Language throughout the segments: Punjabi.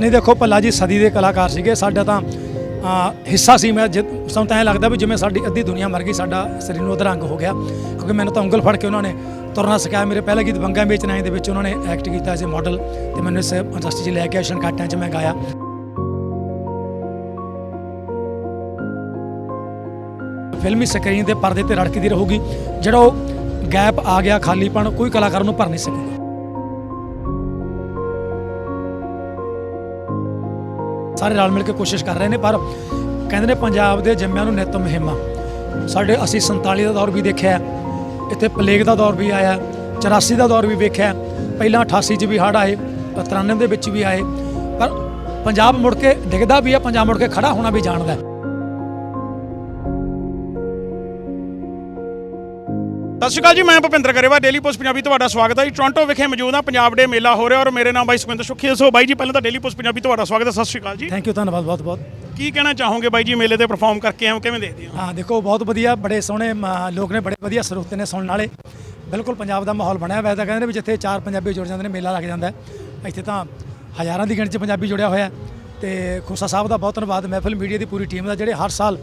ਨਹੀਂ ਦੇਖੋ, ਭੱਲਾ ਜੀ ਸਦੀ ਦੇ ਕਲਾਕਾਰ ਸੀਗੇ, ਸਾਡਾ ਤਾਂ ਹਿੱਸਾ ਸੀ ਮੈਂ, ਜਿ- ਸਾਨੂੰ ਤਾਂ ਐਂ ਲੱਗਦਾ ਵੀ ਜਿਵੇਂ ਸਾਡੀ ਅੱਧੀ ਦੁਨੀਆ ਮਰ ਗਈ, ਸਾਡਾ ਸਰੀਰ ਨੂੰ ਅਧਰੰਗ ਹੋ ਗਿਆ। ਕਿਉਂਕਿ ਮੈਨੂੰ ਤਾਂ ਉਂਗਲ ਫੜ ਕੇ ਉਹਨਾਂ ਨੇ ਤੁਰਨਾ ਸਿਖਾਇਆ। ਮੇਰੇ ਪਹਿਲੇ ਗੀਤ ਬੰਗਾ ਮੇਚਨਾਈ ਦੇ ਵਿੱਚ ਉਹਨਾਂ ਨੇ ਐਕਟ ਕੀਤਾ ਐਜ਼ ਅ ਮਾਡਲ ਤੇ ਮੈਨੂੰ ਇਸ ਇੰਡਸਟਰੀ 'ਚ ਲੈ ਕੇ ਆਏ ਘਾਟਿਆਂ 'ਚ ਮੈਂ ਗਾਇਆ। ਫਿਲਮੀ ਸਕਰੀਨ ਦੇ ਪਰਦੇ ਤੇ ਰੜਕਦੀ ਰਹੂਗੀ। ਜਿਹੜਾ ਉਹ ਗੈਪ ਆ ਗਿਆ, ਖਾਲੀਪਣ, ਕੋਈ ਕਲਾਕਾਰ ਨੂੰ ਭਰ ਨਹੀਂ ਸਕੂਗਾ। ਸਾਰੇ ਰਲ ਮਿਲ ਕੇ ਕੋਸ਼ਿਸ਼ ਕਰ ਰਹੇ ਨੇ, ਪਰ ਕਹਿੰਦੇ ਨੇ ਪੰਜਾਬ ਦੇ ਜੰਮਿਆਂ ਨੂੰ ਨਿਤ ਮਹਿਮਾ। ਸਾਡੇ ਅਸੀਂ 47 ਦਾ ਦੌਰ ਵੀ ਦੇਖਿਆ ਇੱਥੇ ਪਲੇਗ ਦਾ ਦੌਰ ਵੀ ਆਇਆ 84 ਦਾ ਦੌਰ ਵੀ ਵੇਖਿਆ ਪਹਿਲਾਂ 88 ਚ ਵੀ ਹੜ੍ਹ ਆਏ 93 ਦੇ ਵਿੱਚ ਵੀ ਆਏ, ਪਰ ਪੰਜਾਬ ਮੁੜ ਕੇ ਡਿੱਗਦਾ ਵੀ ਹੈ, ਪੰਜਾਬ ਮੁੜ ਕੇ ਖੜਾ ਹੋਣਾ ਵੀ ਜਾਣਦਾ ਸਤਿ ਸ਼੍ਰੀ ਅਕਾਲ ਜੀ ਮੈਂ ਭੁਪਿੰਦਰ ਗਰੇਵਾ ਡੇਲੀ ਪੋਸਟ ਪੰਜਾਬੀ ਤੁਹਾਡਾ ਸਵਾਗਤ ਹੈ ਜੀ। ਟੋਰਾਂਟੋ ਵਿਖੇ ਮੌਜੂਦ ਹਾਂ ਪੰਜਾਬ ਡੇ ਮੇਲਾ ਹੋ ਰਿਹਾ ਔਰ ਮੇਰੇ ਨਾਮ ਬਾਈ ਸੁਖਵਿੰਦਰ ਸੁਖੀ ਸੋ ਬਾਈ ਜੀ ਪਹਿਲਾਂ ਤਾਂ ਡੇਲੀ ਪੋਸਟ ਪੰਜਾਬੀ ਤੁਹਾਡਾ ਸਵਾਗਤ ਹੈ ਸਤਿ ਸ਼੍ਰੀ ਅਕਾਲ ਜੀ। ਥੈਂਕ ਯੂ ਧੰਨਵਾਦ ਬਹੁਤ ਬਹੁਤ। ਕੀ ਕਹਿਣਾ ਚਾਹੋਗੇ ਬਾਈ ਜੀ ਮੇਲੇ ਤੇ ਪਰਫਾਰਮ ਕਰਕੇ ਹੋ ਕਿਵੇਂ ਦੇਖਦੇ ਹੋ? ਹਾਂ ਦੇਖੋ ਬਹੁਤ ਵਧੀਆ ਬੜੇ ਸੋਹਣੇ ਮ, ਲੋਕ ਨੇ ਬੜੇ ਵਧੀਆ ਸਰੋਤੇ ਨੇ ਸੁਣਨ ਵਾਲੇ। ਬਿਲਕੁਲ ਪੰਜਾਬ ਦਾ ਮਾਹੌਲ ਬਣਿਆ ਹੋਇਆ ਤਾਂ ਕਹਿੰਦੇ ਨੇ ਵੀ ਜਿੱਥੇ ਚਾਰ ਪੰਜਾਬੀ ਜੁੜ ਜਾਂਦੇ ਨੇ ਮੇਲਾ ਲੱਗ ਜਾਂਦਾ ਹੈ। ਇੱਥੇ ਤਾਂ ਹਜ਼ਾਰਾਂ ਦੀ ਗਿਣਤੀ 'ਚ ਪੰਜਾਬੀ ਜੁੜਿਆ ਹੋਇਆ ਹੈ। ਤੇ ਖੋਸਾ ਸਾਹਿਬ ਦਾ ਬਹੁਤ ਧੰਨਵਾਦ। ਮਹਿਫਿਲ ਮੀਡੀਆ ਦੀ ਪੂਰੀ ਟੀਮ ਦਾ ਜਿਹੜੇ ਹਰ ਸਾਲ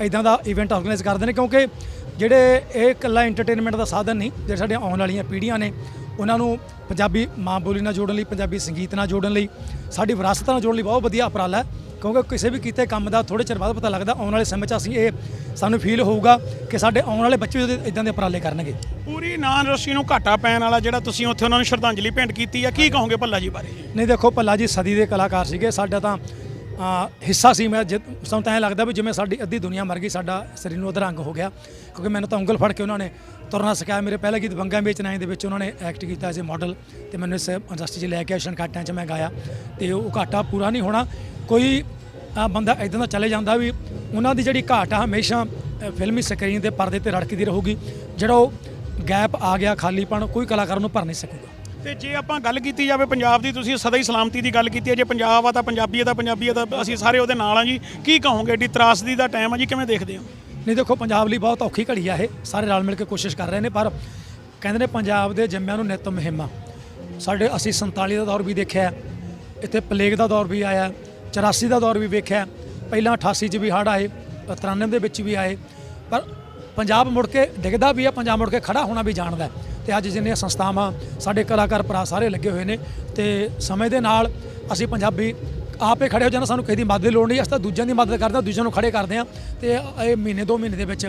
ਇਦਾਂ ਦਾ ਇਵੈਂਟ ਆਰਗੇਨਾਈਜ਼ ਕਰਦੇ ਨੇ ਕਿਉਂਕਿ ਜਿਹੜੇ ਇਹ ਇਕੱਲਾ ਐਂਟਰਟੇਨਮੈਂਟ ਦਾ ਸਾਧਨ ਨਹੀਂ ਜਿਹੜੇ ਸਾਡੀਆਂ ਆਉਣ ਵਾਲੀਆਂ ਪੀੜ੍ਹੀਆਂ ਨੇ ਉਹਨਾਂ ਨੂੰ ਪੰਜਾਬੀ ਮਾਂ ਬੋਲੀ ਨਾਲ ਜੋੜਨ ਲਈ ਪੰਜਾਬੀ ਸੰਗੀਤ ਨਾਲ ਜੋੜਨ ਲਈ ਸਾਡੀ ਵਿਰਾਸਤ ਨਾਲ ਜੋੜਨ ਲਈ ਬਹੁਤ ਵਧੀਆ ਉਪਰਾਲਾ ਹੈ। ਕਿਉਂਕਿ ਕਿਸੇ ਵੀ ਕੀਤੇ ਕੰਮ ਦਾ ਥੋੜੇ ਚਿਰ ਬਾਅਦ ਪਤਾ ਲੱਗਦਾ ਆਉਣ ਵਾਲੇ ਸਮੇਂ 'ਚ ਅਸੀਂ ਇਹ ਸਾਨੂੰ ਫੀਲ ਹੋਊਗਾ ਕਿ ਸਾਡੇ ਆਉਣ ਵਾਲੇ ਬੱਚੇ ਵੀ ਇਦਾਂ ਦੇ ਉਪਰਾਲੇ ਕਰਨਗੇ। ਪੂਰੀ ਨਾਨ ਰਸ਼ੀ ਨੂੰ ਘਾਟਾ ਪੈਣ ਵਾਲਾ ਜਿਹੜਾ ਤੁਸੀਂ ਉੱਥੇ ਉਹਨਾਂ ਨੂੰ ਸ਼ਰਧਾਂਜਲੀ ਭੇਂਟ ਕੀਤੀ ਆ ਕੀ ਕਹੋਗੇ ਭੱਲਾ ਜੀ ਬਾਰੇ? ਨਹੀਂ ਦੇਖੋ ਭੱਲਾ ਜੀ ਸਦੀ ਦੇ ਕਲਾਕਾਰ ਸੀਗੇ ਸਾਡਾ ਤਾਂ ਹਿੱਸਾ ਸੀ ਮੈਂ ਜਿ- ਸਾਨੂੰ ਤਾਂ ਐਂ ਲੱਗਦਾ ਵੀ ਜਿਵੇਂ ਸਾਡੀ ਅੱਧੀ ਦੁਨੀਆ ਮਰ ਗਈ ਸਾਡਾ ਸਰੀਰ ਨੂੰ ਅਧਰੰਗ ਹੋ ਗਿਆ। ਕਿਉਂਕਿ ਮੈਨੂੰ ਤਾਂ ਉਂਗਲ ਫੜ ਕੇ ਉਹਨਾਂ ਨੇ ਤੁਰਨਾ ਸਿਖਾਇਆ। ਮੇਰੇ ਪਹਿਲੇ ਗੀਤ ਬੰਗਾ ਵੇਚ ਨਾਈ ਦੇ ਵਿੱਚ ਉਹਨਾਂ ਨੇ ਐਕਟ ਕੀਤਾ ਐਜ਼ ਅ ਮਾਡਲ ਤੇ ਮੈਨੂੰ ਇਸ ਇੰਡਸਟਰੀ 'ਚ ਲੈ ਕੇ ਆਏ ਘਾਟਿਆਂ 'ਚ ਮੈਂ ਗਾਇਆ। ਤੇ ਉਹ ਘਾਟਾ ਪੂਰਾ ਨਹੀਂ ਹੋਣਾ। ਕੋਈ ਅ, ਬੰਦਾ ਇਦਾਂ ਦਾ ਚਲੇ ਜਾਂਦਾ ਵੀ ਉਹਨਾਂ ਦੀ ਜਿਹੜੀ ਘਾਟ ਆ ਹਮੇਸ਼ਾ ਅ, ਫਿਲਮੀ ਸਕਰੀਨ ਦੇ ਪਰਦੇ ਤੇ ਰੜਕਦੀ ਰਹੂਗੀ। ਜਿਹੜਾ ਉਹ ਗੈਪ ਆ ਗਿਆ ਖਾਲੀਪਣ ਕੋਈ ਕਲਾਕਾਰ ਨੂੰ ਭਰ ਨਹੀਂ ਸਕੂਗਾ। ਤੇ ਜੇ ਆਪਾਂ ਗੱਲ ਕੀਤੀ ਜਾਵੇ ਪੰਜਾਬ ਦੀ, ਤੁਸੀਂ ਸਦਾ ਹੀ ਸਲਾਮਤੀ ਦੀ ਗੱਲ ਕੀਤੀ ਹੈ। ਜੇ ਪੰਜਾਬ ਆ ਤਾਂ ਪੰਜਾਬੀ ਆ ਤਾਂ ਪੰਜਾਬੀ ਆ ਤਾਂ ਅਸੀਂ ਸਾਰੇ ਉਹਦੇ ਨਾਲ ਆ ਜੀ। ਕੀ ਕਹੋਗੇ? ਏਡੀ ਤਰਾਸਦੀ ਦਾ ਟਾਈਮ ਆ ਜੀ, ਕਿਵੇਂ ਦੇਖਦੇ ਹੋ? ਨਹੀਂ ਦੇਖੋ, ਪੰਜਾਬ ਲਈ ਬਹੁਤ ਔਖੀ ਘੜੀ ਆ ਇਹ। ਸਾਰੇ ਰਲ ਮਿਲ ਕੇ ਕੋਸ਼ਿਸ਼ ਕਰ ਰਹੇ ਨੇ, ਪਰ ਕਹਿੰਦੇ ਨੇ ਪੰਜਾਬ ਦੇ ਜੰਮਿਆਂ ਨੂੰ ਨਿਤ ਮਹਿਮਾ। ਸਾਡੇ ਅਸੀਂ 47 ਦਾ ਦੌਰ ਵੀ ਦੇਖਿਆ ਇੱਥੇ ਪਲੇਗ ਦਾ ਦੌਰ ਵੀ ਆਇਆ 84 ਦਾ ਦੌਰ ਵੀ ਵੇਖਿਆ ਪਹਿਲਾਂ 88 ਚ ਵੀ ਹੜ੍ਹ ਆਏ 93 ਦੇ ਵਿੱਚ ਵੀ ਆਏ, ਪਰ ਪੰਜਾਬ ਮੁੜ ਕੇ ਡਿੱਗਦਾ ਵੀ ਆ ਪੰਜਾਬ ਮੁੜ ਕੇ ਖੜਾ ਹੋਣਾ ਵੀ ਜਾਣਦਾ ਤੇ ਅੱਜ ਜਿੰਨੀਆਂ ਸੰਸਥਾਵਾਂ, ਸਾਡੇ ਕਲਾਕਾਰ ਭਰਾ ਸਾਰੇ ਲੱਗੇ ਹੋਏ ਨੇ ਤੇ ਸਮੇਂ ਦੇ ਨਾਲ ਅਸੀਂ ਪੰਜਾਬੀ ਆਪੇ ਖੜੇ ਹੋ ਜਾਣਾ ਸਾਨੂੰ ਕਿਸੇ ਦੀ ਮਦਦ ਦੀ ਲੋੜ ਨਹੀਂ। ਅਸੀਂ ਤਾਂ ਦੂਜਿਆਂ ਦੀ ਮਦਦ ਕਰਦੇ ਹਾਂ ਦੂਜਿਆਂ ਨੂੰ ਖੜੇ ਕਰਦੇ ਹਾਂ ਤੇ ਇਹ ਮਹੀਨੇ ਦੋ ਮਹੀਨੇ ਦੇ ਵਿੱਚ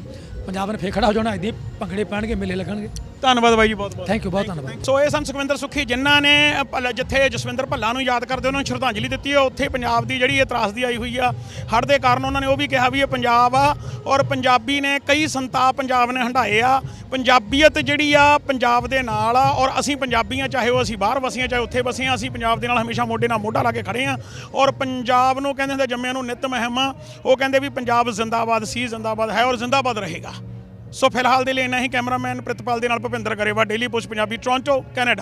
ਪੰਜਾਬ ਨੇ ਫੇਰ ਖੜਾ ਹੋ ਜਾਣਾ। ਇਦਾਂ ਭੰਗੜੇ ਪੈਣਗੇ ਮੇਲੇ ਲੱਗਣਗੇ। ਧੰਨਵਾਦ ਬਾਈ ਜੀ ਬਹੁਤ ਬਹੁਤ। ਥੈਂਕ ਯੂ ਬਹੁਤ ਧੰਨਵਾਦ। ਸੋ ਇਹ ਸਨ ਸੁਖਵਿੰਦਰ ਸੁਖੀ ਜਿਨ੍ਹਾਂ ਨੇ ਭੱਲਾ- ਜਿੱਥੇ ਜਸਵਿੰਦਰ ਭੱਲਾ ਨੂੰ ਯਾਦ ਕਰਦੇ ਉਹਨਾਂ ਨੂੰ ਸ਼ਰਧਾਂਜਲੀ ਦਿੱਤੀ ਹੈ। ਉੱਥੇ ਪੰਜਾਬ ਦੀ ਜਿਹੜੀ ਇਹ ਤਰਾਸਦੀ ਆਈ ਹੋਈ ਆ ਹੜ੍ਹ ਦੇ ਕਾਰਨ ਉਹਨਾਂ ਨੇ ਉਹ ਵੀ ਕਿਹਾ ਵੀ ਇਹ ਪੰਜਾਬ ਆ ਔਰ ਪੰਜਾਬੀ ਨੇ ਕਈ ਸੰਤਾਪ ਪੰਜਾਬ ਨੇ ਹੰਢਾਏ ਆ। ਪੰਜਾਬੀਅਤ ਜਿਹੜੀ ਆ ਪੰਜਾਬ ਦੇ ਨਾਲ ਆ ਔਰ ਅਸੀਂ ਪੰਜਾਬੀਆਂ ਚਾਹੇ ਉਹ ਅਸੀਂ ਬਾਹਰ ਵਸੀਆਂ ਚਾਹੇ ਉੱਥੇ ਵਸੀਆਂ ਅਸੀਂ ਪੰਜਾਬ ਦੇ ਨਾਲ ਹਮੇਸ਼ਾ ਮੋਢੇ ਨਾਲ ਮੋਢਾ ਲਾ ਕੇ ਖੜੇ ਆ ਔਰ ਔਰ ਪੰਜਾਬ ਨੂੰ ਕਹਿੰਦੇ ਹੁੰਦੇ ਜੰਮਿਆਂ ਨੂੰ ਨਿਤ ਮਹਿਮਾ, ਉਹ ਕਹਿੰਦੇ ਵੀ ਪੰਜਾਬ ਜ਼ਿੰਦਾਬਾਦ, ਸੀ ਜ਼ਿੰਦਾਬਾਦ ਹੈ ਔਰ ਜ਼ਿੰਦਾਬਾਦ ਰਹੇਗਾ। ਸੋ ਫਿਲਹਾਲ ਦੇ ਲਈ ਇੰਨਾ ਹੀ, ਕੈਮਰਾਮੈਨ ਪ੍ਰਿਤਪਾਲ ਦੇ ਨਾਲ Bhupinder Grewal Daily Post Punjabi Toronto Canada